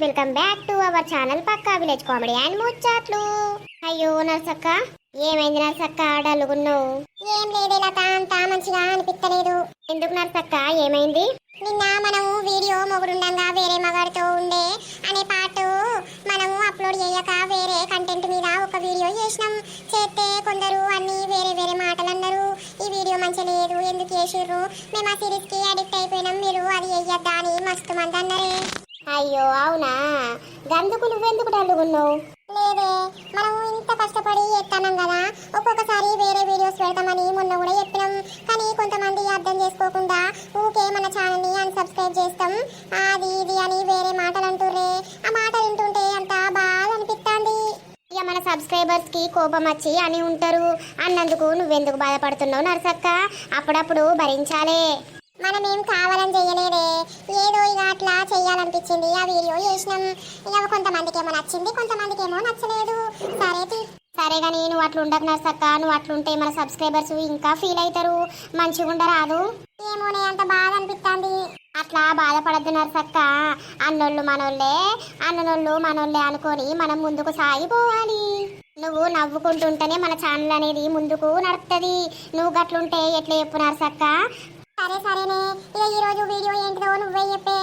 Welcome back to our channel Pakka village comedy and ముచ్చట్లు అయ్యో నర్సక్క ఏమైంది నర్సక్క డల్లుగున్నావు? ఏం లేదు లత అంతా మంచిగా అనిపించలేదు ఎందుకు నర్సక్క ఏమైంది? నిన్న మనము వీడియో మొగుడుండంగా వేరే మగాడితో ఉండే అనే పాట మనము అప్లోడ్ చేయక వేరే కంటెంట్ మీద ఒక వీడియో చేసినాం. చేస్తే కొందరు అన్ని వేరే వేరే మాటలు అన్నారు ఈ వీడియో మంచి లేదు ఎందుకు చేసిర్రు? మేము ఆ సిరీస్కి అడిక్ట్ అయిపోయినాం మీరు అది చెయ్యొద్దా అని మస్తు మంది అన్నారే. అయ్యో అవునా? గందుకు నువ్వెందుకు డల్లుగున్నావు? లేదే మనము ఇంత కష్టపడి ఎత్తానం కదా. ఒక్కొక్కసారి వేరే వీడియోస్ పెడతామని మొన్న కూడా చెప్పినాం. కానీ కొంతమంది అర్థం చేసుకోకుండా ఊకే మన ఛానల్ని అన్సబ్స్క్రైబ్ చేస్తాం. అది ఇది అని వేరే మాటలు అంటుర్రే. ఆ మాటలు వింటుంటే అంత బాధ అనిపిస్తుంది ఇక మన సబ్స్క్రైబర్స్కి కోపం వచ్చి అని ఉంటారు. అన్నందుకు నువ్వెందుకు బాధపడుతున్నావు నరసక్క? అప్పుడప్పుడు భరించాలే. మనం ఏం కావాలని చెయ్యలేదే. ఏదో ఇక అట్లా చెయ్యాలనిపించింది. ఆ వీడియో చేసినాం. ఇక కొంతమందికి ఏమో నచ్చింది కొంతమందికి ఏమో నచ్చలేదు. సరే. సరే కానీ నువ్వు అట్లా ఉండకు నర్సక్క. నువ్వు అట్లుంటే మన సబ్స్క్రైబర్స్ ఇంకా ఫీల్ అవుతారు. మంచిగా ఉండరాదు. ఏమోనే అంత బాధ అనిపిస్తుంది అట్లా బాధపడద్దు నర్సక్క. అన్నోళ్ళు మనోళ్ళే. అన్ననోళ్ళు మనోళ్ళే అనుకొని మనం ముందుకు సాగిపోవాలి. నువ్వు నవ్వుకుంటుంటేనే మన ఛానల్ అనేది ముందుకు నడుపుతుంది నువ్వు గట్లుంటే ఎట్లా చెప్పు నర్సక్క? సరే సరేనే. ఇక ఈరోజు వీడియో ఏంటిదో నువ్వే చెప్పే.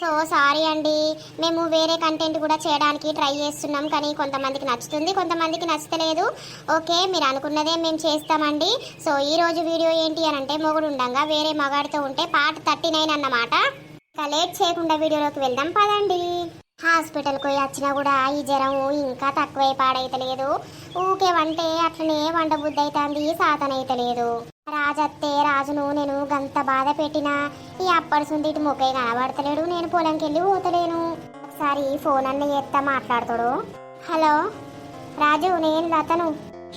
సో సారీ అండి. మేము వేరే కంటెంట్ కూడా చేయడానికి ట్రై చేస్తున్నాం కానీ కొంతమందికి నచ్చుతుంది కొంతమందికి నచ్చలేదు. ఓకే మీరు అనుకున్నదే మేము చేస్తామండి. సో ఈ రోజు వీడియో ఏంటి అని అంటే మొగుడు ఉండంగా వేరే మగాడితో ఉంటే పార్ట్ థర్టీ నైన్ అన్నమాట. ఇంకా లేట్ చేయకుండా వీడియోలోకి వెళ్దాం పదండి. హాస్పిటల్కి పోయి వచ్చినా కూడా ఈ జ్వరం ఇంకా తక్కువై పాడైతలేదు. ఊకే వంటే అట్లనే వంట బుద్ధి అవుతుంది సాతనైతలేదు. రాజత్తే రాజును నేను గంత బాధ పెట్టినా ఈ అప్పటి సుంది ఇటు మొక్కై కనబడతలేడు నేను పొలంకి వెళ్ళి పోతలేను. ఒకసారి ఫోన్ అన్న చేస్తా మాట్లాడతాడు. హలో రాజు నేను లతను.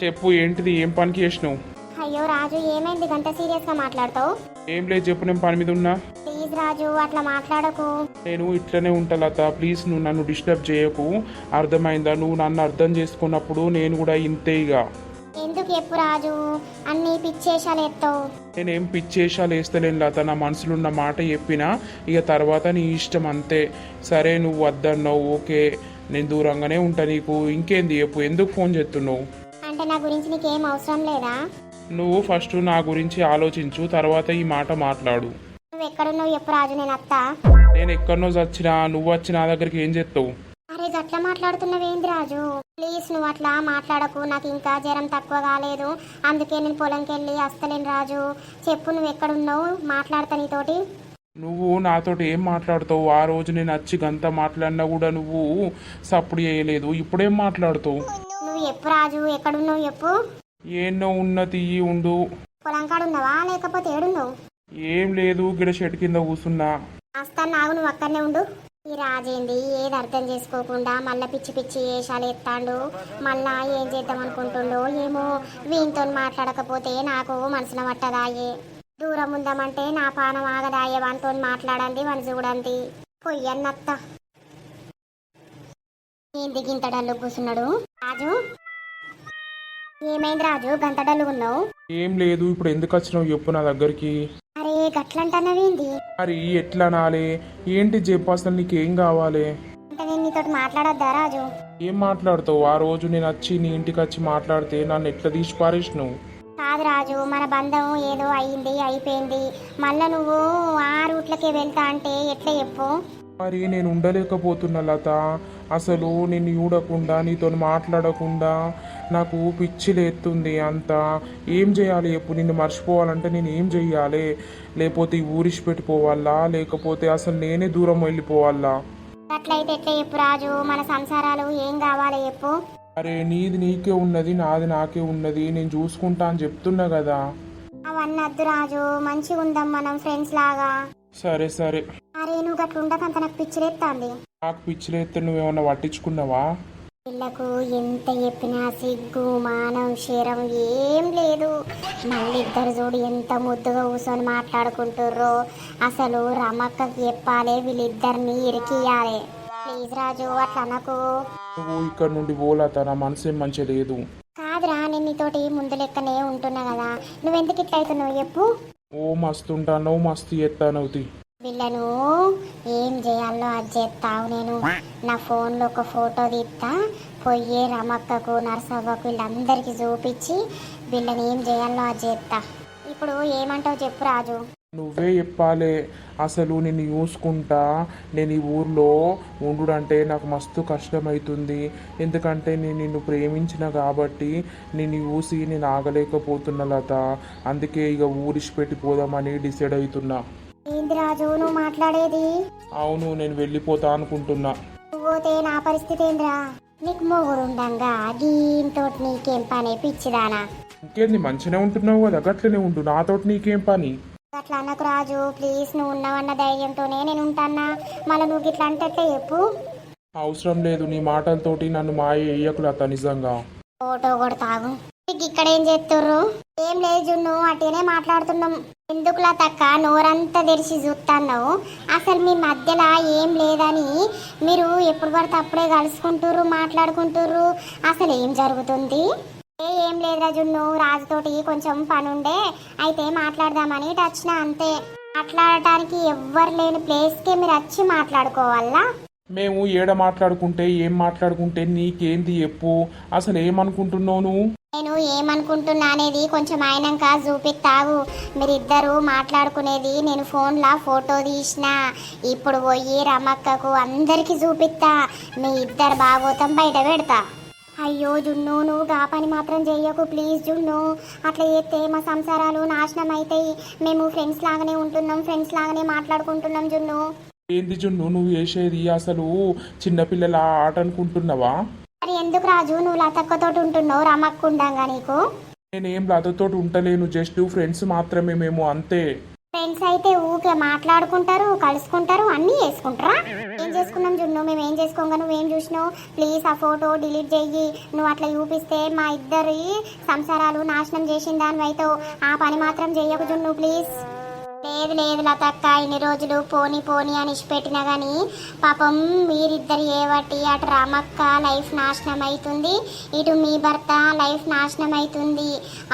చెప్పు ఏంటిది ఏం పనికి చేసినావు? అయ్యో రాజు ఏమైంది? గంత సీరియస్గా మాట్లాడతావు? ఏం లేదు చెప్పు నేను పని మీద ఉన్నా. ప్లీజ్ రాజు అట్లా మాట్లాడకు. నేను ఇట్లనే ఉంటా లత ప్లీజ్ నువ్వు నన్ను డిస్టర్బ్ చేయకు. అర్థమైందా? నువ్వు నన్ను అర్థం చేసుకున్నప్పుడు నేను కూడా ఇంతే ఇక ఎందుకు చెప్పు రాజు? అన్ని పిచ్చేషాలు ఎత్తావు. నేనేం పిచ్చేషాలు వేస్తలేను లత నా మనసులో ఉన్న మాట చెప్పినా ఇక తర్వాత నీ ఇష్టం అంతే. సరే నువ్వు వద్దన్నావు ఓకే. నేను దూరంగానే ఉంటా నీకు. ఇంకేంది చెప్పు? ఎందుకు ఫోన్ చేస్తున్నావు? అంటే నా గురించి నీకేం అవసరం లేదా? నువ్వు ఫస్ట్ నా గురించి ఆలోచించు తర్వాత ఈ మాట మాట్లాడు. నువ్వు ఎక్కడున్నావు రాజు నేను అత్తా. నేను ఎక్కడనో చచ్చినా నువ్వు వచ్చి నా దగ్గరికి ఏం చేస్తావు? అరే గట్లా మాట్లాడుతున్నావేంది రాజు? ప్లీజ్ నువ్వు అట్లా మాట్లాడకు. నాకు ఇంకా జ్వరం తక్కువ కాలేదు. అందుకే నేను పొలంకి వెళ్ళి వస్తలేను రాజు. చెప్పు నువ్వు ఎక్కడున్నావు? మాట్లాడతా నీతోటి. నువ్వు నాతోటి ఏం మాట్లాడుతావు? ఆ రోజు నేను వచ్చి గంత మాట్లాడినా కూడా నువ్వు సప్పుడు చేయలేదు. ఇప్పుడేం మాట్లాడుతావు? నువ్వు చెప్పు రాజు ఎక్కడున్నావు చెప్పు. ఏన్నో ఉన్నతి ఉండు. పొలం కాడ ఉన్నావా లేకపోతే ఏడున్నావు? ఏం లేదు గిడ చెట్టు కింద కూసున్నా. వస్తాను నాగు నువ్వు అక్కడనే ఉండు. ఈ రాజేంది ఏది అర్థం చేసుకోకుండా మళ్ళా పిచ్చి పిచ్చి వేషాలు ఎత్తాడు. మళ్ళా ఏం చేద్దాం అనుకుంటుండో ఏమో వీనితో మాట్లాడకపోతే నాకు మనసున పట్టదాయే. దూరం ఉందామంటే నా పానం ఆగదాయే వానితో మాట్లాడండి వాని చూడండి. పొయ్యన్నత్త. ఏంది గింతడల్లు కూర్చున్నాడు రాజు ఏమైంది రాజు? గంతడల్లు ఉన్నావు? ఏం లేదు ఇప్పుడు ఎందుకు వచ్చినావు చెప్పు నా దగ్గరికి. అరే గట్లంటున్నావేంది మరి ఎట్లా నాలే? ఏంటి చెప్పు అసలు నీకేం కావాలి? అంటే నేను నీతోటి మాట్లాడొద్దా రాజు? ఏం మాట్లాడుతావు? ఆ రోజు నేను వచ్చి నీ ఇంటికి వచ్చి మాట్లాడితే నన్ను ఎట్లా తీసి పారేసినావు కాదు రాజు మన బంధం ఏదో అయింది అయిపోయింది. మళ్ళా నువ్వు ఆ రూట్లకే వెళ్తా అంటే ఎట్లా చెప్పు? మరి నేను ఉండలేకపోతున్నా లత. అసలు నిన్ను చూడకుండా నీతో మాట్లాడకుండా నాకు పిచ్చి లేస్తుంది అంత. ఏం చేయాలి చెప్పు నిన్ను మర్చిపోవాలంటే నేను ఏం చెయ్యాలి? లేకపోతే ఈ ఊరిసి పెట్టిపోవాలా లేకపోతే అసలు నేనే దూరం వెళ్ళిపోవాలా? అట్లయితే ఎట్లా చెప్పు రాజు? మన సంసారాలు ఏం కావాలి చెప్పు? అరే నీది నీకే ఉన్నది నాది నాకే ఉన్నది. నేను చూసుకుంటా అని చెప్తున్నా కదా. అవన్నీ వద్దు రాజు. మంచిగా ఉందాం మనం ఫ్రెండ్స్ లాగా. సరే సరే. అరే నువ్వు గట్ల ఉండకంత నాకు పిచ్చిలేస్తుంది నాకు పిచ్చిలేస్తే నువ్వేమన్నా పట్టించుకున్నావా? వీళ్ళకు ఎంత చెప్పినా సిగ్గు మానం శరం ఏం లేదు. మళ్ళీ ఇద్దరు చూడు ఎంత ముద్దుగా కూర్చొని మాట్లాడుకుంటుర్రో. అసలు రమక్కకి చెప్పాలి వీళ్ళిద్దరిని ఇరికియాలి ప్లీజ్ రాజు అట్లా అనకు. నువ్వు ఇక్కడ నుండి పోలాత నా మనసేం మంచిగా లేదు. కాదురా నేను నీతోటి ముందు లెక్కనే ఉంటున్నా కదా. నువ్వెందుకు ఇట్లా అవుతున్నావు? చెప్పు. ఓ మస్తు ఉంటాను మస్తు ఎత్తానవుతి వీళ్ళను ఏం చేయాలో అది చేస్తావు నేను. నా ఫోన్లో ఒక ఫోటో తీస్తా పొయ్యి రమక్కకు నరసవ్వకు వీళ్ళందరికీ చూపించి వీళ్ళని ఏం చేయాలో అది చేస్తా ఇప్పుడు ఏమంటావు చెప్పు రాజు. నువ్వే చెప్పాలే అసలు నిన్ను చూసుకుంటా నేను ఈ ఊర్లో ఉండుడంటే నాకు మస్తు కష్టమవుతుంది ఎందుకంటే నేను నిన్ను ప్రేమించిన కాబట్టి నిన్ను చూసి నేను ఆగలేకపోతున్నా లత. అందుకే ఇక ఊరిసి పెట్టిపోదామని డిసైడ్ అవుతున్నా ఏంది రాజు నువ్వు మాట్లాడేది? అవును నేను వెళ్ళిపోతా అనుకుంటున్నా. పోతే నా పరిస్థితి ఏంద్రా? నీకు మొగుడుండంగా దీంతో నీకేం పని పిచ్చిదానా? ఇంకేంది మంచిగా ఉంటున్నావు కదా గట్లనే ఉండు నాతోటి నీకేం పని? అట్లా అన్నకు రాజు ప్లీజ్ నువ్వు ఉన్నావన్న ధైర్యంతోనే నేను ఉంటానా? మళ్ళీ నువ్వు ఇట్లా అంటే చెప్పు? అవసరం లేదు నీ మాటలతోటి నన్ను మాయ వేయకు లత నిజంగా. ఫోటో కొడతాగు నీకు ఇక్కడ ఏం చేస్తుర్రు? ఏం లేదు జున్ను అటేనే మాట్లాడుతున్నాం. ఎందుకులా తక్క నోరంతా తెరిచి చూస్తున్నావు అసలు మీ మధ్యలో ఏం లేదని మీరు ఎప్పుడు పడితే అప్పుడే కలుసుకుంటుర్రు మాట్లాడుకుంటుర్రు. అసలు ఏం జరుగుతుంది? ఏ ఏం లేదురా జున్ను రాజుతోటి కొంచెం పని ఉండే అయితే మాట్లాడదామని వచ్చిన అంతే. మాట్లాడటానికి ఎవ్వరు లేని ప్లేస్కే మీరు వచ్చి మాట్లాడుకోవాలా? మేము ఏడ మాట్లాడుకుంటే ఏం మాట్లాడుకుంటే నీకేంది చెప్పు. అసలు ఏమనుకుంటున్నావు నువ్వు? నేను ఏమనుకుంటున్నా అనేది కొంచెం అయినాక చూపిస్తావు మీరిద్దరు మాట్లాడుకునేది నేను ఫోన్లో ఫోటో తీసిన ఇప్పుడు పోయి రమక్కకు అందరికి చూపిస్తా మీ ఇద్దరు బాగోతం బయట పెడతా. అయ్యో జున్ను నువ్వు గా పని మాత్రం చెయ్యకు ప్లీజ్ జున్ను. అట్లా చేస్తే మా సంసారాలు నాశనం అవుతాయి మేము ఫ్రెండ్స్ లాగానే ఉంటున్నాం ఫ్రెండ్స్ లాగానే మాట్లాడుకుంటున్నాం జున్ను. ఏంది జున్ను నువ్వు చేసేది అసలు చిన్నపిల్లల ఆట అనుకుంటున్నావా? మరి ఎందుకు రాజు నువ్వు లతక్కతోటి ఉంటున్నావు రమక్కుండంగా నీకు. నేనేం లతతో ఉంటలేను జస్ట్ ఫ్రెండ్స్ మాత్రమే మేము అంతే. ఫ్రెండ్స్ అయితే ఊకే మాట్లాడుకుంటారు కలుసుకుంటారు అన్నీ చేసుకుంటారా? ఏం చేసుకున్నాం జున్ను? మేము ఏం చేసుకోగా? నువ్వేం చూసినావు? ప్లీజ్ ఆ ఫోటో డిలీట్ చెయ్యి. నువ్వు అట్లా చూపిస్తే మా ఇద్దరి సంసారాలు నాశనం చేసిన దానివైతే ఆ పని మాత్రం చెయ్యకు జున్ను ప్లీజ్. లేదు లేదు లతక్క ఇన్ని రోజులు పోని పోని అని ఇచ్చిపెట్టినా కానీ పాపం మీరిద్దరు ఏవటి అటు రామక్క లైఫ్ నాశనం అవుతుంది ఇటు మీ భర్త లైఫ్ నాశనం అవుతుంది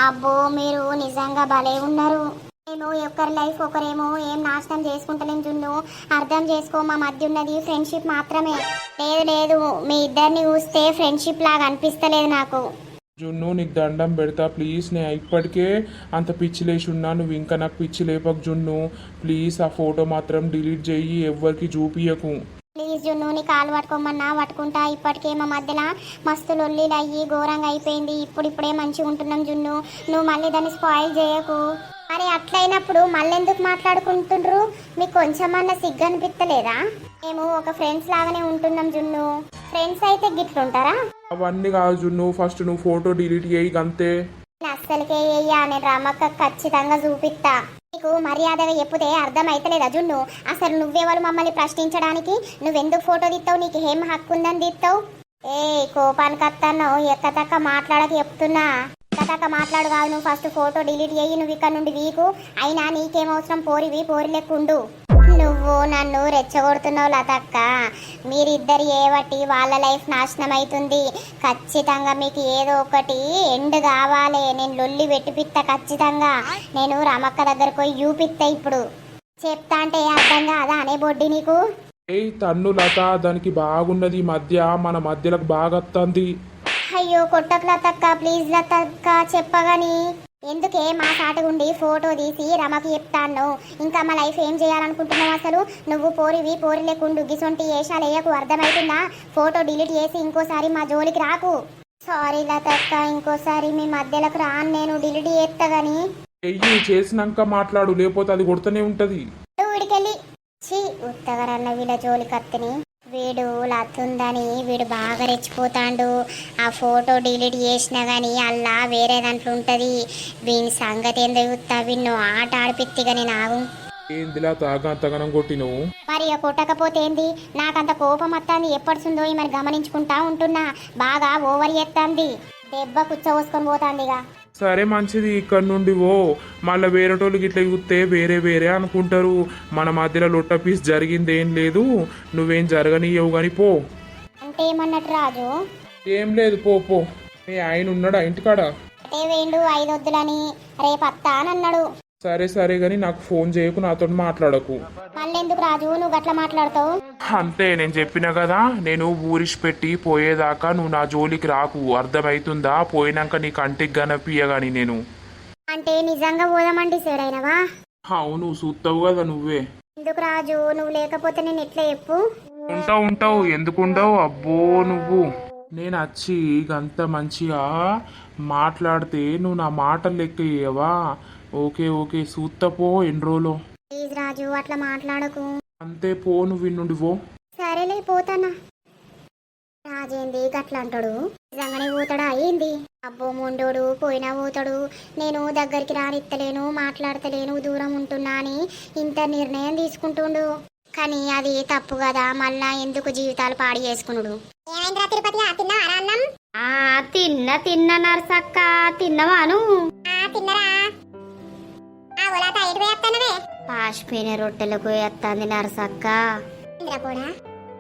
అబ్బో మీరు నిజంగా భలే ఉన్నారు. మేము ఒకరి లైఫ్ ఒకరేమో ఏం నాశనం చేసుకుంటలేం జున్ను. అర్థం చేసుకో మా మధ్య ఉన్నది ఫ్రెండ్షిప్ మాత్రమే. లేదు లేదు మీ ఇద్దరిని చూస్తే ఫ్రెండ్షిప్ లాగా అనిపిస్తలేదు నాకు. జున్ను నీకు దండం పెడతా ప్లీజ్ నేను ఇప్పటికే అంత పిచ్చి లేచి ఉన్నా నువ్వు ఇంకా నాకు పిచ్చి లేపకు జున్ను. ప్లీజ్ ఆ ఫోటో మాత్రం డిలీట్ చెయ్యి ఎవ్వరికి చూపియకు ప్లీజ్ జున్ను నీ కాలు పట్టుకోమన్నా పట్టుకుంటా ఇప్పటికే మా మధ్యలో మస్తు లొల్లీలు అయ్యి ఘోరంగా అయిపోయింది. ఇప్పుడు ఇప్పుడే మంచిగా ఉంటున్నాం జున్ను. నువ్వు మళ్ళీ దాన్ని స్పాయిల్ చేయకు. మరి అట్లయినప్పుడు మళ్ళీ ఎందుకు మాట్లాడుకుంటుండ్రు? మీకు కొంచెమన్నా సిగ్గు అనిపిస్తలేదా మేము ఒక ఫ్రెండ్స్ లాగానే ఉంటున్నాం జున్ను. ఫ్రెండ్స్ అయితే గిట్లుంటారా? అవన్నీ కాదు జున్ను ఫస్ట్ నువ్వు ఫోటో డిలీట్ చేయి అంతే అస్సలకే అయ్యా నేను రామక్క ఖచ్చితంగా చూపిస్తా నీకు మర్యాదగా చెప్పుతే అర్థం అయితలేదా జున్ను? అసలు నువ్వెవరు మమ్మల్ని ప్రశ్నించడానికి? నువ్వెందుకు ఫోటో తీస్తావు నీకు ఏం హక్కు ఉందని తీస్తావు ఏ కోపానికి వస్తాను ఎక్కతక్క మాట్లాడక చెప్తున్నా. ఎక్కతక్క మాట్లాడు కాదు నువ్వు ఫస్ట్ ఫోటో డిలీట్ చేయి నువ్వు ఇక్కడ నుండి వీకు. అయినా నీకేమవసరం పోరివి పోరి లెక్కుండు. నువ్వు నన్ను రెచ్చగొడుతున్నావు లతక్క. మీరిద్దరు ఏవటి వాళ్ళ లైఫ్ నాశనం అవుతుంది ఖచ్చితంగా మీకు ఏదో ఒకటి ఎండ్ కావాలి. నేను లొల్లి పెట్టిపిత్త ఖచ్చితంగా. నేను రమక్క దగ్గరకు పోయి చూపిత్తా ఇప్పుడు. చెప్తా అంటే అర్థం కాదా అనే బొడ్డి నీకు? తన్ను లత దానికి బాగున్నది ఈ మధ్య. మన మధ్యలకు బాగత్తంది అయ్యో కొట్టకు లతక్క ప్లీజ్ లతక్క చెప్పగాని. ఎందుకే మా సాటుగుండి ఫోటో తీసి రమకి చెప్తాను ఇంకా మా లైఫ్ ఏం చేయాలనుకుంటున్నావు అసలు? నువ్వు పోరివి పోరి లేకుండు గిసొంటి ఏషాలు వేయకు అర్థమవుతుందా ఫోటో డిలీట్ చేసి ఇంకోసారి మా జోలికి రాకు. సారీ లతక్క ఇంకోసారి మీ మధ్యలోకి రాను నేను డిలీట్ చేస్తా గాని. చెయ్యి చేసినాక మాట్లాడు లేకపోతే అది కొడుతూనే ఉంటది. నువ్వు వీడికెళ్ళి ఛీ ఉత్తగరన్న వీళ్ళ జోలికి అత్తని వీడు లత్తుందని వీడు బాగా రెచ్చిపోతాండు. ఆ ఫోటో డిలీట్ చేసినా కానీ అల్లా వేరే దాంట్లో ఉంటుంది. వీని సంగతి ఏందో చూస్తా వీళ్ళు ఆట ఆడిపిత్తిగా నేను ఆగు ఏందిలా కొట్టినవు? మరి కొట్టకపోతే ఏంది? నాకంత కోపం వస్తుంది ఎప్పటిసుందో మరి గమనించుకుంటా ఉంటున్నా. బాగా ఓవర్ చేస్తుంది దెబ్బ కుచ్చవోసుకొని పోతాంది ఇక. సరే మంచిది ఇక్కడ నుండి ఓ. మళ్ళీ వేరేటోళ్ళు గిట్ల చూస్తే వేరే వేరే అనుకుంటారు. మన మధ్యలో లొట్ట పీస్ జరిగింది ఏం లేదు. నువ్వేం జరగనియవు కానీ పో. అంటే ఏమన్నట్టు రాజు? ఏం లేదు పో పో. మీ ఆయన ఉన్నాడా ఇంటికాడ? వేండు ఐదొద్దులని రేపు అత్తా అని అన్నాడు. సరే సరే గాని నాకు ఫోన్ చేయకు నాతో మాట్లాడకు. మళ్ళెందుకు రాజు? నువ్వు గట్లా మాట్లాడతావు? అంతే నేను చెప్పిన కదా నేను ఊరిష్ పెట్టి పోయేదాకా నువ్వు నా జోలికి రాకు. అర్థమవుతుందా పోయినాక నీ కంటికి గనపియగాని నేను. అంటే నిజంగా పోదామండి సేడైనవా? అవును చూస్తావు కదా నువ్వే. ఎందుకు రాజు? నువ్వు లేకపోతే నేను ఎట్లా చెప్పు? ఉంటావు ఉంటావు. ఎందుకుండవు అబ్బో నువ్వు. నేను వచ్చి గంత మంచిగా మాట్లాడితే నువ్వు నా మాటలు లెక్క చేయవా? ఓకే ఓకే సూత్తపో ఎన్ని రోజులు ప్లీజ్ రాజు అట్లా మాట్లాడకు. అంతే పో నువ్వు విన్నుండి పో. సరేలే పోతానా. రాజేంది గట్లా అంటాడు. నిజంగానే పోతాడా ఏంది? అబ్బో ముండోడు పోయినా పోతాడు. నేను దగ్గరికి రానిత్తలేను మాట్లాడతలేను దూరం ఉంటున్నా అని ఇంత నిర్ణయం తీసుకుంటుండు. కానీ అది తప్పు కదా మళ్ళా ఎందుకు జీవితాలు పాడు చేసుకున్నాడు ఏమైందిరా తిరుపతి తిన్నా అన్నం? ఆ తిన్న తిన్న నర్సక్క తిన్నవాను. తిన్నరా? పాసిపోయిన రొట్టెలకు ఎత్తాంది నర్సక్క. కూడా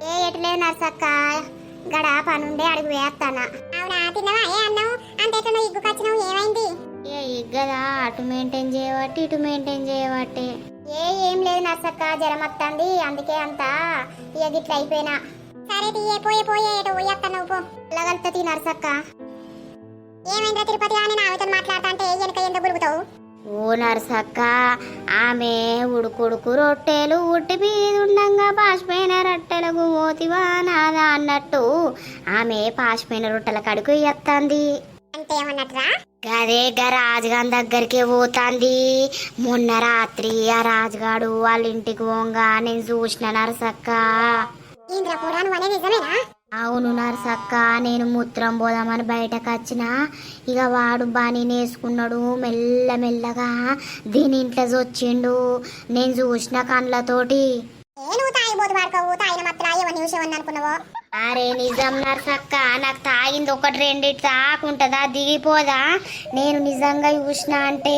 ఏ ఎట్లేదు నర్సక్క. గడ పనుండే అడుగు వేస్తానా. అవునా తిన్నవా? ఏ అన్నావు? అంత ఎట్లా ఇగ్గుకు వచ్చినావు ఏమైంది? ఏ ఇగ్గదా? అటు మెయింటైన్ చేయబట్టి ఇటు మెయింటైన్ చేయబట్టి. ఏ ఏం లేదు నర్సక్క. జ్వరం వస్తుంది అందుకే అంత ఇక గిట్ల అయిపోయినా. సరే తీయే పోయే పోయే ఎటు పోయేస్తాను పో. వెళ్ళగలుగుతుంది నర్సక్క. ఏమైందిరా తిరుపతి అని నావితో మాట్లాడతా అంటే వెనక గురుగుతావు ఓ నర్సక్క ఆమె ఉడుకుడుకు రొట్టెలు ఉట్టి మీద ఉండంగా పాసిపోయిన రొట్టెలకు మోతివా నాదా అన్నట్టు ఆమె పాసిపోయిన రొట్టెల కడుకు ఎత్తంది. అంటే ఏమన్నట్రా గదే గా రాజుగారి దగ్గరికి పోతాంది. మొన్న రాత్రి ఆ రాజుగాడు వాళ్ళ ఇంటికి పోంగా నేను చూసిన నరసక్క. అవును నరసక్క నేను మూత్రం పోదామని బయటకు వచ్చిన ఇక వాడు బాని నేసుకున్నాడు మెల్ల మెల్లగా దీని ఇంట్లో వచ్చిండు నేను చూసిన కండ్లతోటి అరే నిజం నర్సక్క నాకు తాగింది ఒకటి రెండిటి తాకుంటదా దిగిపోదా? నేను నిజంగా చూసిన అంటే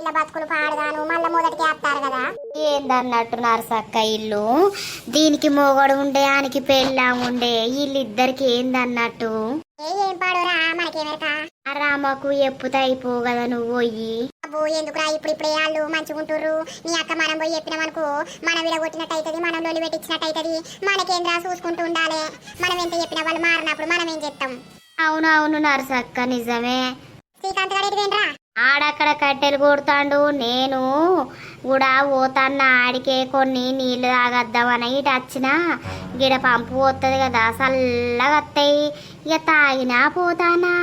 వీళ్ళ బతుకులు పాడగాను మళ్ళీ మొదటికి వేస్తారు కదా. ఏందన్నట్టు నర్సక్క ఇల్లు? దీనికి మొగడు ఉండే ఆనికి పెళ్ళాం ఉండే వీళ్ళిద్దరికి ఏందన్నట్టు? ఏం పాడురా మనకేమెరక రామకు ఎప్పుతా అయిపో కదా నువ్వు పోయి అబ్బో ఎందుకురా ఇప్పుడు ఇప్పుడే వాళ్ళు మంచిగుంటుర్రు నీ అక్క మనం పోయి చెప్పినామనుకో మనం విడగొట్టినట్టు అవుతుంది మనం లొలి పెట్టించినట్టు అవుతుంది మనకేంద్రా చూసుకుంటూ ఉండాలి? మనం ఎంత చెప్పినా వాళ్ళు మారినప్పుడు మనం ఏం చెప్తాం? అవును అవును నర్సక్క నిజమే. శ్రీకాంత్ గారు ఏంట్రా ఆడక్కడ కట్టెలు కొడతాండు. నేను కూడా పోతాన్న ఆడికే కొన్ని నీళ్ళు తాగద్దామని ఇటు వచ్చిన. గిడ పంపు పోతుంది కదా చల్లగా వస్తాయి ఇక తాగినా పోతానా.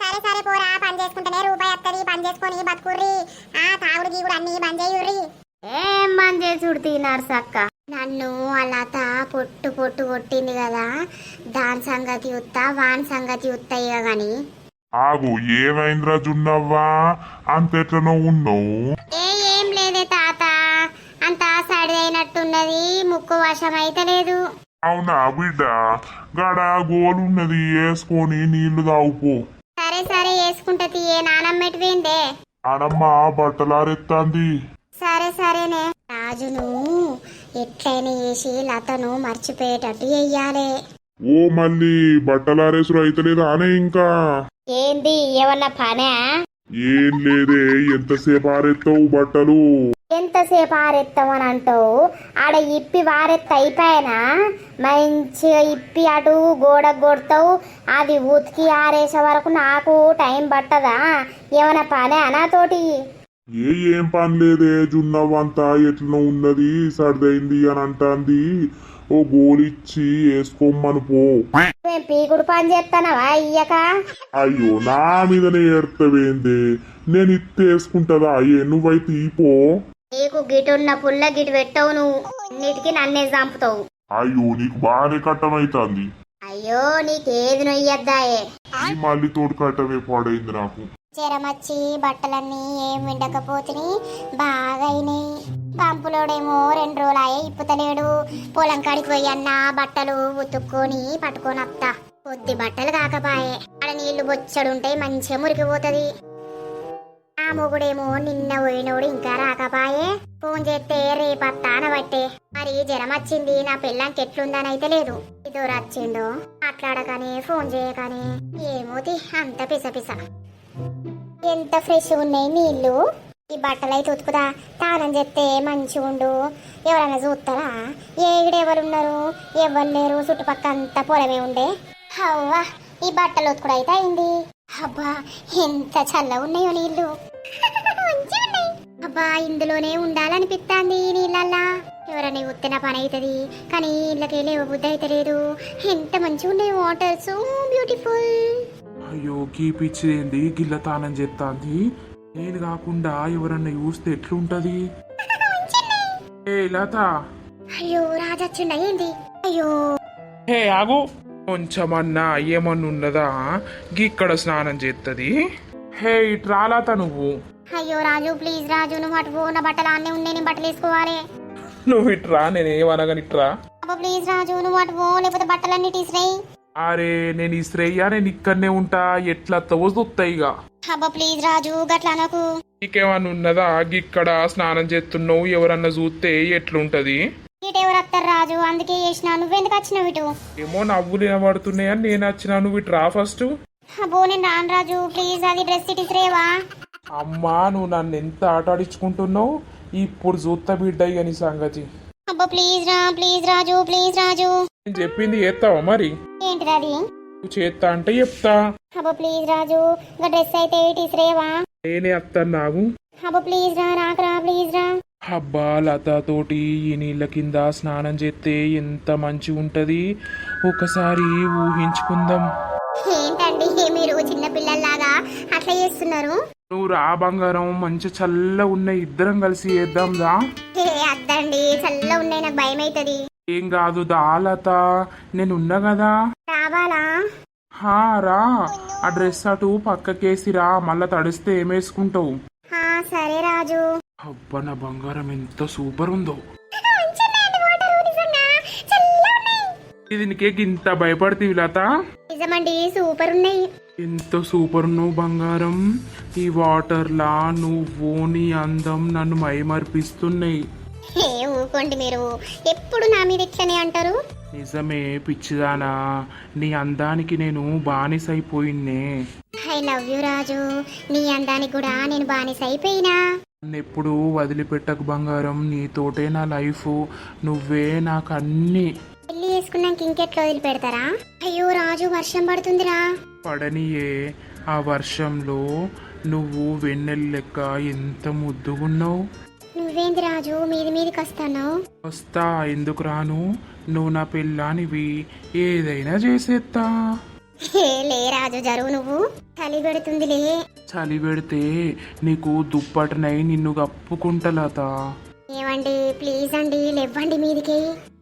సరే సరే పోరా పని చేసుకుంటేనే రూపాయి వస్తుంది పని చేసుకొని బతుకుర్రి. ఆ తాగుడు గీగుడు అన్ని బంద్ చేయుర్రి. ఏం బంద్ చేసుడు తినారు సక్క నన్ను అలాత పొట్టు పొట్టు కొట్టింది కదా. దాని సంగతి ఉత్తా వాని సంగతి ఉత్తయ్య గాని. ఆగు ఏమైందిరా జున్నవ్వా అంతెట్లనో ఉన్నావు? ఏ ఏం లేదే తాత. అంతా సడి అయినట్టున్నది ముక్కు వశం అయితే లేదు అవునా బిడ్డ? గడ గోలున్నది వేసుకొని నీళ్ళు తాగుపో. సరే సరే వేసుకుంటా తీయే నానమ్మెటివేందే అనమ్మ బట్టలారెత్తాంది. సరే సరేనే. రాజును ఎట్లయినా వేసి లతను మర్చిపోయేటట్టు చెయ్యాలి. ఓ మళ్ళీ బట్టలారేసుడు అయితలేదు ఆనే ఇంకా? ఏంది ఏమన్నా పనా? ఏం లేదే ఎంతసేపు ఆరెత్తావు బట్టలు? ఎంతసేపు ఆరెత్తామని అంటావు ఆడ ఇప్పి వారెత్త అయిపోయానా? మంచిగా ఇప్పి అటు గోడ కొడతావు అది ఉతికి ఆరేసే వరకు నాకు టైం పట్టదా? ఏమైనా పనే నాతోటి ఏ ఏం పని లేదే జున్నవ్వంతా ఎట్లనో ఉన్నది సర్దైంది అని అంటాంది. ఓ గోలిచ్చి వేసుకోమను పో. పీకుడు పని చేస్తానవా ఇయ్యక అయ్యో నా మీదనే ఏడతావేందే? నేను ఇత్తే వేసుకుంటదా? ఏ నువ్వైతే ఈపో నీకు గిటున్న పుల్ల గిటు పెట్టవు నువ్వు. అన్నిటికీ నన్నే చంపుతావు. అయ్యో నీకు బాగానే కట్టమైతాంది. అయ్యో నీకేది నొయ్యద్దాయే. ఈ మళ్ళీ తోడు కట్టమే పాడైంది నాకు. జ్వరమచ్చి బట్టలన్నీ ఏం విండకపోతే బాగా అయినాయి పంపులోడేమో రెండు రోజులాయే ఇప్పుతలేడు. పొలం కాడికి పోయి బట్టలు ఉతుక్కొని పట్టుకొని వస్తా కొద్ది బట్టలు కాకపాయే. ఆడ నీళ్ళు బొచ్చడుంటే మంచిగా మురికిపోతుంది ఆ మొగుడేమో నిన్న పోయినోడు ఇంకా రాకపాయే. ఫోన్ చేస్తే రేపత్తాన బట్టే మరి జ్వరం వచ్చింది నా పిల్లంకి ఎట్లుందని అయితే లేదు. ఇదో వచ్చిండో మాట్లాడకనే ఫోన్ చేయకనే ఏమోది అంత పిస పిస ఎంత ఫ్రెష్ ఉన్నాయి నీళ్ళు? ఈ బట్టలు అయితే ఉతుకుదా? తానం చెప్తే మంచిగా ఉండు ఎవరైనా చూస్తారా ఏడు ఎవరు ఉన్నారు ఎవరు లేరు? చుట్టుపక్క అంతా పొలమే ఉండే. అవ్వా ఈ బట్టలు ఉతుకుడు అయితే అయింది. అబ్బా ఎంత చల్ల ఉన్నాయో నీళ్ళు. అబ్బా ఇందులోనే ఉండాలనిపిస్తాంది ఈ నీళ్ళల్లా. ఎవరైనా ఉత్తిన పని అవుతుంది కానీ ఇళ్ళకి లేవు బుద్ధి అయితే లేదు. ఎంత మంచిగా ఉన్నాయి వాటర్ సో బ్యూటిఫుల్ అయ్యో గీ పిచ్చిదేంది? గిల్ల తానం చెప్తాంది నేను కాకుండా ఎవరన్నా చూస్తే ఎట్లుంటది? ఏ లత. అయ్యో రాజచ్చుండ ఏంది? అయ్యో. హే ఆగు. కొంచెమన్నా ఏమన్నా ఉన్నదా గిక్కడ స్నానం చేస్తుంది హే ఇటు రాలాత నువ్వు. అయ్యో రాజు ప్లీజ్ రాజు నువ్వు అటు పో నా బట్టలు అన్నీ నేను బట్టలు వేసుకోవాలి. నువ్వు ఇట్రా నేను ఏమనగాని ఇట్రా అబ్బా ప్లీజ్ రాజు నువ్వు అటు పో లేకపోతే బట్టలన్నీ తీసినాయి. అరే నేను ఈ శ్రేయ నేను ఇక్కడనే ఉంటా ఎట్లా తోస్తాయిగా అబ్బా ప్లీజ్ రాజు గట్ల అనకు. నీకేమన్నా ఉన్నదా? గిక్కడ స్నానం చేస్తున్నావు ఎవరన్నా చూస్తే ఎట్లుంటది? ఇటు ఎవరు వస్తారు రాజు? అందుకే చేసిన. నువ్వెందుకు వచ్చినావు ఇటు? ఏమో నవ్వులు వినబడుతున్నాయని నేను వచ్చినా నువ్వు ఇటు రా ఫస్ట్ అబ్బో నేను రాను రాజు. ప్లీజ్ అది డ్రెస్ ఇటు అమ్మా నువ్వు నన్ను ఎంత ఆట ఆడించుకుంటున్నావు? ఇప్పుడు చూస్తా బిడ్డ ఇక నీ సంగతి. అబ్బా ప్లీజ్ రా ప్లీజ్ రాజు ప్లీజ్ రాజు. నేను చెప్పింది చేస్తావా మరి? ఏంటిది అది? నువ్వు చేస్తా అంటే చెప్తా. అబ్బా ప్లీజ్ రాజు ఇంకా డ్రెస్ అయితే ఇటు ఇసిరేవా నేనే వస్తాను నాకు అబ్బా ప్లీజ్ రా రాకరా ప్లీజ్ రా. అబ్బా లతతోటి ఈ నీళ్ళ కింద స్నానం చేస్తే ఎంత మంచి ఉంటది? ఒకసారి ఊహించుకుందాం. ఏంటండి మీరు చిన్న పిల్లల్లాగా అట్లా చేస్తున్నారు? నువ్వు రా బంగారం మంచి చల్ల ఉన్న ఇద్దరం కలిసి చేద్దాందా ఏ అద్దండి చల్ల ఉన్నాయి నాకు భయం అవుతుంది ఏం కాదు దా లత నేను ఉన్నా కదా. రావాలా? హా రా. ఆ డ్రెస్ అటు పక్కకేసి రా మళ్ళా తడిస్తే ఏమేసుకుంటావు? సరే రాజు. అబ్బా నా బంగారం ఎంత సూపర్ ఉందో. ఇది నీకే ఇంత భయపడుతుంది లత. నిజమండి సూపర్ ఉన్నాయి. ఎంత సూపర్ నువ్వు బంగారం. ఈ వాటర్లా నువ్వు నీ అందం నన్ను మైమర్పిస్తున్నాయి. ఏ ఊకోండి మీరు. ఎప్పుడు నా మీద ఇట్లనే అంటారు? నిజమే పిచ్చిదానా. నీ అందానికి నేను బానిసైపోయిన్నే. I love you Raju. నీ అందానికి కూడా నేను బానిస అయిపోయినా నన్నెప్పుడు వదిలిపెట్టకు బంగారం. నీతోటే నా లైఫ్. నువ్వే నాకు అన్నీ. పెళ్ళి చేసుకున్నాక ఇంకెట్లా వదిలిపెడతారా? అయ్యో రాజు వర్షం పడుతుందిరా. పడనియే. ఆ వర్షంలో నువ్వు వెన్నెల లెక్క ఎంత ముద్దుగున్నావు? నువ్వేంది రాజు? మీది మీదికి వస్తాను? వస్తా ఎందుకు రాను? నువ్వు నా పిల్లానివి ఏదైనా చేసేస్తా లే రాజు జరువు నువ్వు. చలి పెడుతుందిలే. చలి పెడితే నీకు దుప్పటినై నిన్ను కప్పుకుంటలత ఏమండి ప్లీజ్ అండి లేవ్వండి మీదికి.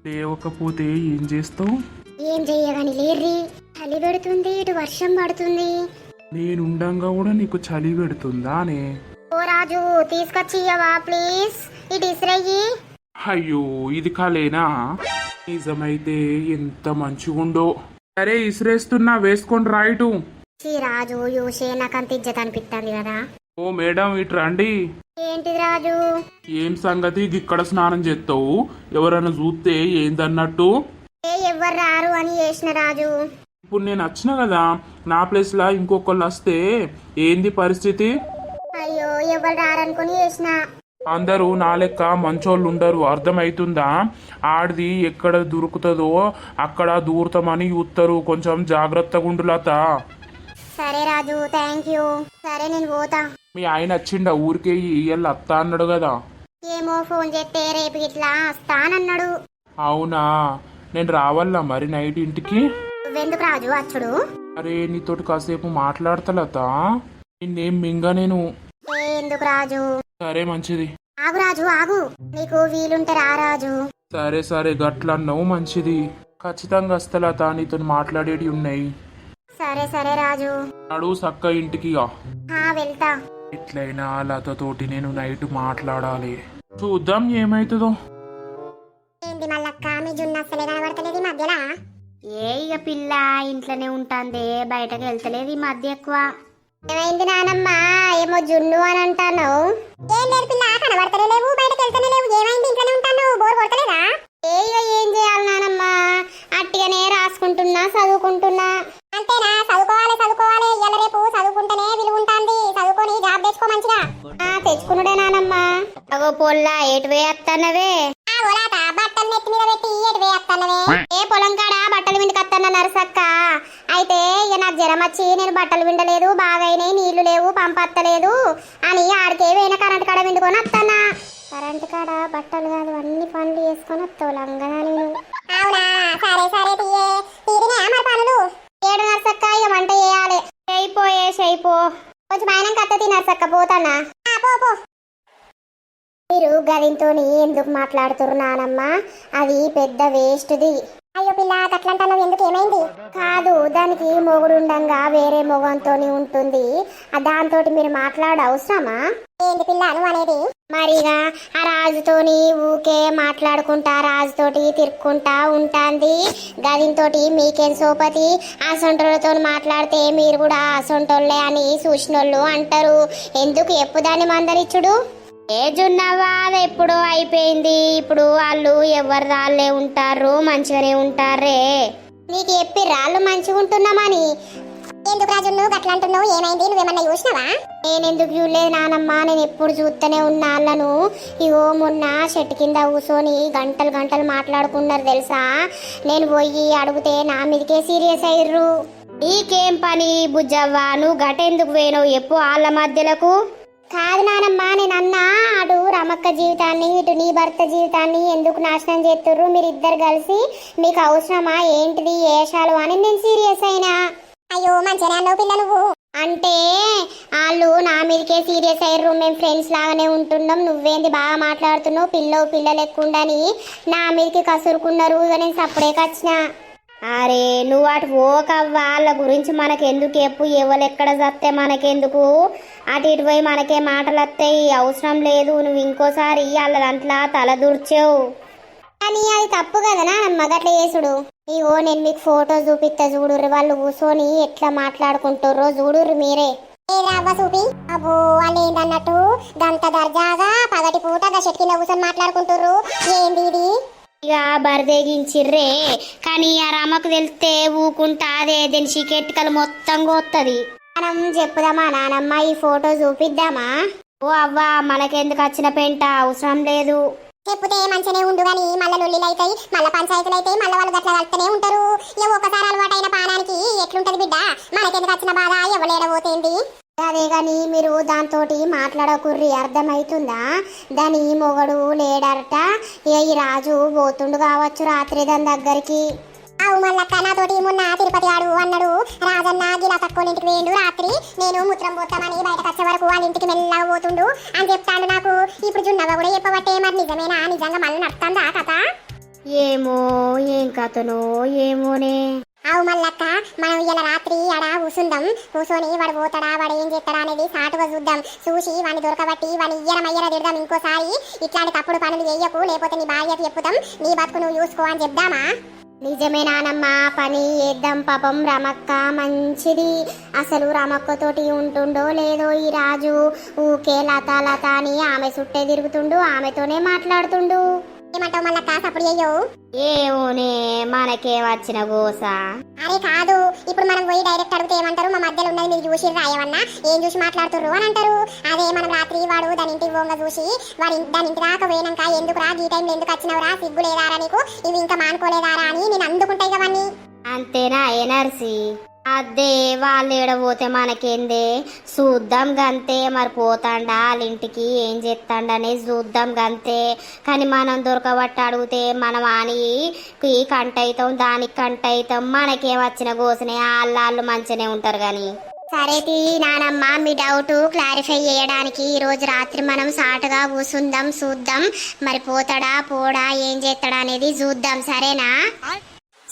లేవకపోతే ఏం చేస్తావు? ఏం చెయ్యగాని లేర్రి. చలి పెడుతుంది ఇటు వర్షం పడుతుంది. నేనుండంగా కూడా నీకు చలి పెడుతుందానే. ఓ రాజు తీసుకొచ్చి ఇయ్యవా ప్లీజ్ ఇటు ఇసిరయ్యి అయ్యో ఇది కాలేనా? నిజమైతే ఎంత మంచిగుండో. సరే ఇసిరేస్తున్నా వేసుకొని రాయిటు చీ రాజు యూషే నాకు అంత ఇజ్జత్ అనిపిస్తుంది కదా. ఓ మేడం ఇటు రండి. ఏంటిది రాజు? ఏం సంగతి? ఇక్కడ స్నానం చేస్తావు. ఎవరైనా చూస్తే ఏందన్నట్టు. ఏ ఎవ్వరు రారు అని చేసిన రాజు. ఇప్పుడు నేను వచ్చిన కదా నా ప్లేస్లో ఇంకొకళ్ళు వస్తే ఏంది పరిస్థితి? ఎవరు రారనుకుని చేసిన? అందరూ నా లెక్క మంచోళ్ళు ఉండరు అర్థమవుతుందా ఆడిది ఎక్కడ దొరుకుతుందో అక్కడ దూరతామని చూస్తారు కొంచెం జాగ్రత్తగా ఉండు లత సరే రాజు థ్యాంక్ యూ సరే నేను పోతా. మీ ఆయన వచ్చిండ ఊరికే ఇయ్యాల అత్త అన్నాడు కదా. ఏమో ఫోన్ చేస్తే రేపు ఇట్లా వస్తానన్నాడు అవునా? నేను రావాలా మరి నైట్ ఇంటికి? నువ్వెందుకు రాజు అచ్చుడు అరే నీతోటి కాసేపు మాట్లాడతా లత నిన్నేం మింగ నేను? ఎందుకు రాజు? సరే మంచిది. ఆగు రాజు ఆగు. నీకు వీలుంటే రా రాజు. సరే సరే గట్లన్నావు మంచిది. ఖచ్చితంగా వస్తా లత నీతో మాట్లాడేటి ఉన్నాయి. సరే సరే రాజు. నడు సక్క ఇంటికిగా ఆ వెళ్తా. ఎట్లయినా లతతోటి నేను నైట్ మాట్లాడాలి. చూద్దాం ఏమైతుందో. ఏంటి మళ్ళక్క మీ జున్ను అసలే కనబడతలేదు ఈ మధ్యలో? ఏ ఇక పిల్ల ఇంట్లోనే ఉంటాందే బయటకు వెళ్తలేదు ఈ మధ్య ఎక్కువ. ఏమైంది నానమ్మ? ఏమో జున్ను అని అంటాను ఏం లేదు పిల్ల కనబడతలే లేవు బయటకు వెళ్తనే లేవు. ఏమైంది? ఇంట్లోనే ఉంటాను. బోర్ కొడతలేదా? ఏ ఏం చేయాలి నానమ్మ? అట్టిగానే రాసుకుంటున్నా చదువుకుంటున్నా. అంతేనా? చదువుకోవాలి చదువుకోవాలి. ఇవాళ రేపు చదువుకుంటేనే విలువ ఉంటుంది చదువుకో చదువుకొని జాబ్ తెచ్చుకో మంచిగా. ఆ తెచ్చుకున్నాడే నానమ్మా. అగో పొల్లా ఎటు వేయత్తన్నవే బట్టలు నెత్తి మీద పెట్టి ఇయ్యటి వేయత్తన్నవే. ఏ పొలం కాడ బట్టలు విండుకత్తన్న నరసక్క. అయితే ఇక నాకు జ్వరం వచ్చి నేను బట్టలు విండలేదు బాగైనాయి నీళ్ళు లేవు పంపత్తలేదు అని ఆడికే వేన కరెంట్ కాడ విండుకొని వస్తానా కరెంట్ కాడ బట్టలు కాదు అన్ని పనులు చేసుకొని వస్తావు లంగనా నేను అవునా? సరే సరే తీయే. తీరినే మరి పనులు? ఏడు నరసక్క ఇక వంట చేయాలి. చేయిపోయే చేయిపో కొంచెం ఆయన కత్త తినరసక్క పోతానా గదితో ఎందుకు మాట్లాడుతురు నానమ్మ? అది పెద్ద వేస్ట్ది. అయ్యో పిల్ల అట్లంటాను ఎందుకు? ఏమైంది? కాదు దానికి మొగుడుండంగా వేరే మొగంతో ఉంటుంది. దాంతో మీరు మాట్లాడ అవసరమా? ఏంటి పిల్ల అనేది? మరిగా ఆ రాజుతోని ఊకే మాట్లాడుకుంటా రాజుతోటి తిరుక్కుంటా ఉంటాంది. గదింతోటి మీకేం సోపతి? ఆ సొంటలతో మాట్లాడితే మీరు కూడా ఆ సొంటోళ్ళే అని సూచనోళ్ళు అంటారు. ఎందుకు? ఎప్పుడు దాన్ని మందరిచ్చుడు ఏ జున్నవ్వా అది ఎప్పుడో అయిపోయింది. ఇప్పుడు వాళ్ళు ఎవరు రాళ్ళే ఉంటారు? మంచిగానే ఉంటారే. నీకు చెప్పి రాళ్ళు మంచిగా ఉంటున్నామని. ఎందుకు రాజు నువ్వు గట్లా అంటున్నావు? ఏమైంది? నువ్వేమన్నా చూసినావా? నేను ఎందుకు చూడలేదు నానమ్మ. నేను ఎప్పుడు చూస్తూనే ఉన్నా వాళ్ళను ఇగో మొన్న చెట్టు కింద కూర్చొని గంటలు గంటలు మాట్లాడుకున్నారు తెలుసా? నేను పోయి అడిగితే నా మీదకే సీరియస్ అయ్యిర్రు నీకేం పని బుజ్జవ్వ? నువ్వు గట ఎందుకు పోయినావు? ఎప్పు వాళ్ళ మధ్యలకు. కాదు నానమ్మ నేను అన్నా అటు రమక్క జీవితాన్ని ఇటు నీ భర్త జీవితాన్ని ఎందుకు నాశనం చేస్తుర్రు? మీరు ఇద్దరు కలిసి మీకు అవసరమా? ఏంటిది ఏషాలు అని నేను సీరియస్ అయినా. అయ్యో మంచిగా అన్నావు పిల్ల నువ్వు. అంటే వాళ్ళు నా మీదకే సీరియస్ అయ్యారు మేము ఫ్రెండ్స్ లాగానే ఉంటున్నాం. నువ్వేంది బాగా మాట్లాడుతున్నావు? పిల్లవు పిల్లలు ఎక్కుండని నా మీదకి కసురుకున్నారు. ఇక నేను సప్పుడేకి వచ్చిన అరే నువ్వు అటు పోక వాళ్ళ గురించి మనకెందుకు చెప్పు? ఎవరు ఎక్కడ చస్తే మనకెందుకు? అటు ఇటు పోయి మనకే మాటలు వస్తాయి అవసరం లేదు. నువ్వు ఇంకోసారి వాళ్ళ దాంట్లో తల దూర్చావు. కానీ అది తప్పు కదా నానమ్మ గట్ల చేసుడు. ఇగో నేను మీకు ఫోటో చూపిస్తా చూడుర్రి వాళ్ళు కూర్చొని ఎట్లా మాట్లాడుకుంటారో చూడుర్రి మీరే. అవ్వ చూపి అబ్బో వాళ్ళు ఏంటన్నట్టు గంట దర్జాగా పగటి పూట దశట్ కింద కూర్చొని మాట్లాడుకుంటుర్రు. ఏంది ఇది? ఇక బరిదేగించిర్రే కానీ ఆ రమ్మకు తెలిస్తే ఊకుంటా అదే దీని చికెట్కలు మొత్తం వస్తుంది మనం చెప్పుదామా? నానమ్మ ఈ ఫోటో చూపిద్దామా? ఓ అవ్వా మనకెందుకు వచ్చిన పెంట? అవసరం లేదు. చెప్తే మంచిగానే ఉండు గాని మళ్ళీ లొల్లిలు అవుతాయి మళ్ళీ పంచాయతీలు అయితే మళ్ళీ వాళ్ళు గట్ల కలుస్తూనే ఉంటారు. ఇక ఒకసారి అలవాటైన పానానికి ఎట్లుంటది బిడ్డ? మనకెందుకు వచ్చిన బాధ? ఎవలేడబోతేంది? అదే గాని మీరు దాంతో మాట్లాడకుర్రి అర్థమైతుందా? దాని మొగడు లేడరట ఇక ఈ రాజు పోతుండు కావచ్చు రాత్రి దాని దగ్గరికి. అవు మళ్ళక్క నాతోటి మొన్న తిరుపతి ఆడు అన్నాడు. రాజన్న గిలా తక్కువ ఇంటికి వేయండు రాత్రి. నేను మూత్రం పోతామని బయటకు వచ్చే వరకు వాళ్ళ ఇంటికి మెల్లగా పోతుండు. అని చెప్తాడు నాకు. ఇప్పుడు జున్నవ కూడా చెప్పబట్టే మరి నిజమేనా? నిజంగా మళ్ళీ నడుస్తుందా కథ? ఏమో ఏం కథనో ఏమోనే. అవు మల్లక్క మనం ఇలా రాత్రి ఆడ కూసుందాం. కూసోని వాడు పోతాడా వాడు ఏం చేస్తాడా అనేది సాటుగా చూద్దాం. చూసి వాడిని దొరకబట్టి వాడిని ఇయ్యరం అయ్యర తిడదాం ఇంకోసారి. ఇట్లాంటి తప్పుడు పనులు చేయకు లేకపోతే నీ భార్యకు చెప్పుదాం. నీ బతుకు నువ్వు చూసుకో అని చెప్దామా? నిజమే నానమ్మ పని ఏద్దాం పాపం రమక్క మంచిది. అసలు రమక్కతోటి ఉంటుండో లేదో ఈ రాజు. ఊకే లత లత అని ఆమె చుట్టే తిరుగుతుండు ఆమెతోనే మాట్లాడుతుండు. ఏమంటావు మళ్ళా కాస అప్పుడు అయ్యో ఏమోనే మనకే వచ్చిన గోస? అరే కాదు ఇప్పుడు మనం పోయి డైరెక్ట్ అడిగితే ఏమంటారు? మా మధ్యలో ఉన్నది మీరు చూసి రాయమన్నా ఏం చూసి మాట్లాడుతుర్రు అని అంటారు. అదే మనం రాత్రి వాడు దాని ఇంటికి పోంగ చూసి వాడి దాని ఇంటి దాకా పోయినాక ఎందుకు రా? ఈ టైంలో ఎందుకు వచ్చినవురా సిగ్గు లేదారా నీకు? ఇవి ఇంకా మానుకోలేదారా అని నేను అందుకుంటాయి కవన్నీ అంతేనా ఎనర్సీ అదే వాళ్ళు ఏడబోతే మనకేందే? చూద్దాం గంతే మరి పోతాండా వాళ్ళ ఇంటికి ఏం చేస్తాండ అనేది చూద్దాం గంతే. కానీ మనం దొరకబట్టి అడిగితే మనం అని కంట అవుతాం దానికి కంట అవుతాం మనకేం వచ్చిన గోసనే వాళ్ళు వాళ్ళు మంచిగానే ఉంటారు కానీ సరే తీ నానమ్మ మీ డౌట్ క్లారిఫై చేయడానికి ఈరోజు రాత్రి మనం సాటుగా కూసుందాం చూద్దాం. మరి పోతాడా పోడా ఏం చేస్తాడా అనేది చూద్దాం సరేనా?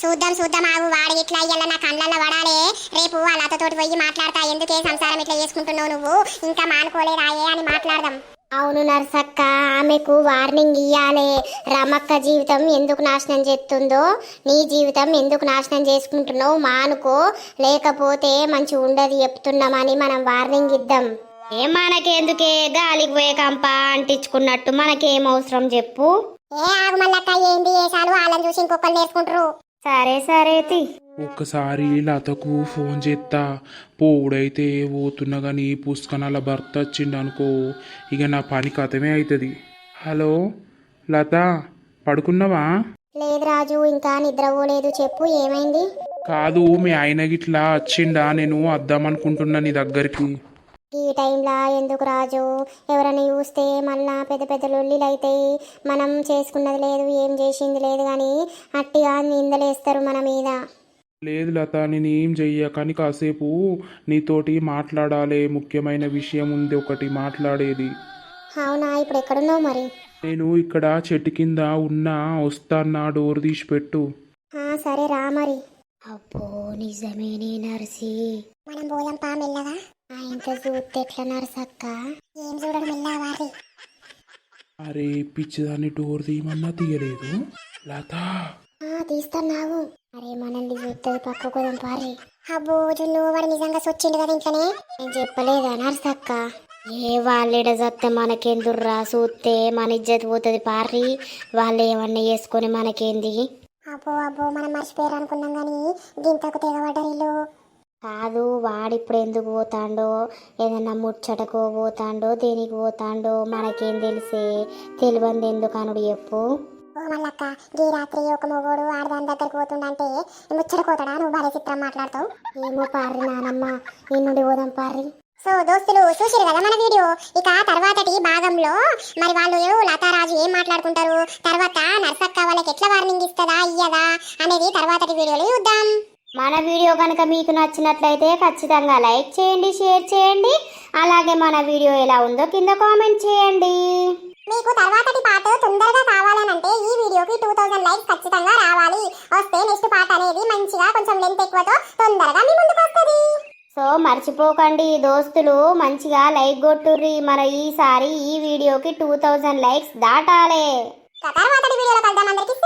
చూద్దాం చూద్దాం ఆగు వాడి ఇట్లా అయ్యాల నా కళ్ళల్లో పడాలే. రేపు వాళ్ళ అత్తతోటి పోయి మాట్లాడతా ఎందుకే సంసారం ఇట్లా చేసుకుంటున్నావు నువ్వు? ఇంకా మానుకోలేదాయే అని మాట్లాడదాం. అవును నర్సక్క ఆమెకు వార్నింగ్ ఇయ్యాలే. రమక్క జీవితం ఎందుకు నాశనం చేస్తుందో నీ జీవితం ఎందుకు నాశనం చేసుకుంటున్నావు మానుకో. లేకపోతే మంచి ఉండదు చెప్తున్నామని మనం వార్నింగ్ ఇద్దాం. ఏ మనకెందుకే గాలికి పోయే కంప అంటించుకున్నట్టు మనకేం అవసరం చెప్పు. ఏ ఆగు మల్లక్క ఏంది ఏసాలు? వాళ్ళని చూసి ఇంకొకరు నేర్చుకుంటారు సరే సరే తి. ఒక్కసారి లతకు ఫోన్ చేస్తా పోవుడైతే పోతున్నా కానీ పుస్తకనాల భర్త వచ్చిండు అనుకో ఇక నా పని కథమే అవుతుంది హలో లత పడుకున్నావా? లేదు రాజు ఇంకా నిద్రపోలేదు చెప్పు ఏమైంది? కాదు మీ ఆయన గిట్లా వచ్చిండా? నేను వద్దామనుకుంటున్నా నీ దగ్గరికి. ఈ టైంలో ఎందుకు రాజు? ఎవరైనా చూస్తే మళ్ళా పెద్ద పెద్ద లొల్లిలు అవుతాయి మనం చేసుకున్నది లేదు ఏం చేసింది లేదు కానీ అట్టిగా నిందలేస్తారు మన మీద. లేదు లత నేను ఏం చెయ్య? కానీ కాసేపు నీతోటి మాట్లాడాలి. ముఖ్యమైన విషయం ఉంది ఒకటి మాట్లాడేది. అవునా? ఇప్పుడు ఎక్కడున్నావు మరి? నేను ఇక్కడ చెట్టు కింద ఉన్నా వస్తాన్నా డోర్ తీసి పెట్టు. ఆ, సరే రా మరి. అబ్బో నిజమేనే నర్సి. మనం పోదాం పా మెల్లగా. ఆ ఇంత చూస్తే ఎట్లా నర్సక్క ఏం చూడడం మెల్లగా వారి. అరే పిచ్చిదాన్ని డోర్ తీయమన్నా తీయలేదు. లత. తీస్తున్నావు. అరే మనల్ని చూస్తుంది పక్క కొదం పారి అబ్బో జున్ను వాడు నిజంగా సొచ్చిండు కదా ఇంట్లోనే? నేను చెప్పలేదా నర్సక్క ఏ వాళ్ళెడ చస్తే మనకెందుర్రా? చూస్తే మన ఇజ్జత్ పోతుంది పారి వాళ్ళు ఏమన్నా చేసుకొని మనకేంది? అబ్బో అబ్బో మనం మర్చిపోయారు అనుకున్నాం కానీ గింతకు తెగబడ్డరిల్లు కాదు వాడిప్పుడు ఎందుకు పోతాండో? ఏదన్నా ముచ్చటకో పోతాండో? దేనికి పోతాండో? మనకేం తెలిసే? తెలియంది ఎందుకు అనుడు చెప్పు. ఓ మల్లక్క గీ రాత్రి ఒక మొగోడు ఆడదాని దగ్గరికి పోతుండంటే ముచ్చట కోతడా నువ్వు భలే చిత్రం మాట్లాడతావు. ఏమో పార్రి నానమ్మ నీ నుండి పోదాం పార్రి. సో దోస్తులు చూసిరు కదా మన వీడియో? ఇక తర్వాతటి భాగంలో మరి వాళ్ళు లతారాజు ఏం మాట్లాడుకుంటారు? తర్వాత నర్సక్క వాళ్ళకి ఎట్లా వార్నింగ్ ఇస్తుందా ఇయ్యదా అనేది తర్వాతటి వీడియోలో చూద్దాం. మన వీడియో కనుక మీకు నచ్చినట్లయితే ఖచ్చితంగా లైక్ చేయండి షేర్ చేయండి. అలాగే మన వీడియో ఎలా ఉందో కింద కామెంట్ చేయండి. మీకు తర్వాతటి పాట తొందరగా కావాలనంటే ఈ వీడియోకి టూ థౌసండ్ లైక్స్ ఖచ్చితంగా రావాలి. వస్తే నెక్స్ట్ పాట అనేది మంచిగా కొంచెం లెంత్ ఎక్కువతో తొందరగా మీ ముందుకు వస్తుంది. సో మర్చిపోకండి దోస్తులు మంచిగా లైక్ కొట్టుర్రి. మన ఈసారి ఈ వీడియోకి టూ థౌజండ్ లైక్స్ దాటాలే. తర్వాత వీడియోలో కలుద్దాం. అందరికీ